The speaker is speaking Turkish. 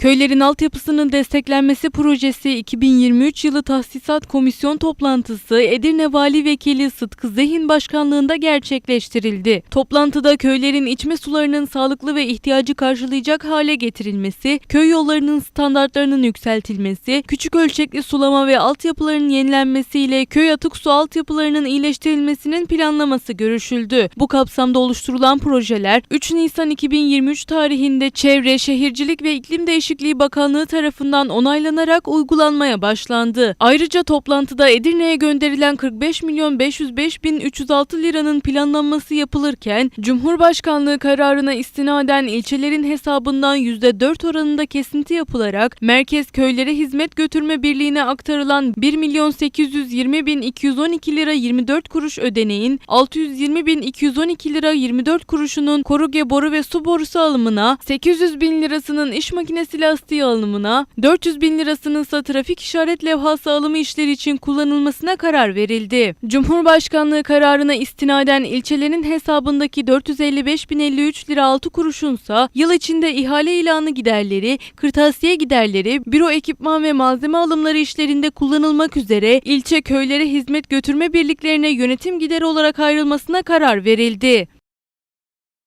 Köylerin altyapısının desteklenmesi projesi 2023 yılı tahsisat komisyon toplantısı Edirne Vali Vekili Sıtkı Zehin başkanlığında gerçekleştirildi. Toplantıda köylerin içme sularının sağlıklı ve ihtiyacı karşılayacak hale getirilmesi, köy yollarının standartlarının yükseltilmesi, küçük ölçekli sulama ve altyapıların yenilenmesiyle köy atık su altyapılarının iyileştirilmesinin planlaması görüşüldü. Bu kapsamda oluşturulan projeler 3 Nisan 2023 tarihinde Çevre, Şehircilik ve İklim Değişikliği Bakanlığı tarafından onaylanarak uygulanmaya başlandı. Ayrıca toplantıda Edirne'ye gönderilen 45 milyon 505 bin 306 liranın planlanması yapılırken Cumhurbaşkanlığı kararına istinaden ilçelerin hesabından %4 oranında kesinti yapılarak merkez köylere hizmet götürme birliğine aktarılan 1 milyon 820 bin 212 lira 24 kuruş ödeneğin 620 bin 212 lira 24 kuruşunun koruge boru ve su borusu alımına, 800 bin lirasının iş makinesi lastiği alımına, 400 bin lirasının ise trafik işaret levhası alımı işleri için kullanılmasına karar verildi. Cumhurbaşkanlığı kararına istinaden ilçelerin hesabındaki 455 bin 53 lira 6 kuruşunsa yıl içinde ihale ilanı giderleri, kırtasiye giderleri, büro ekipman ve malzeme alımları işlerinde kullanılmak üzere ilçe köylere hizmet götürme birliklerine yönetim gideri olarak ayrılmasına karar verildi.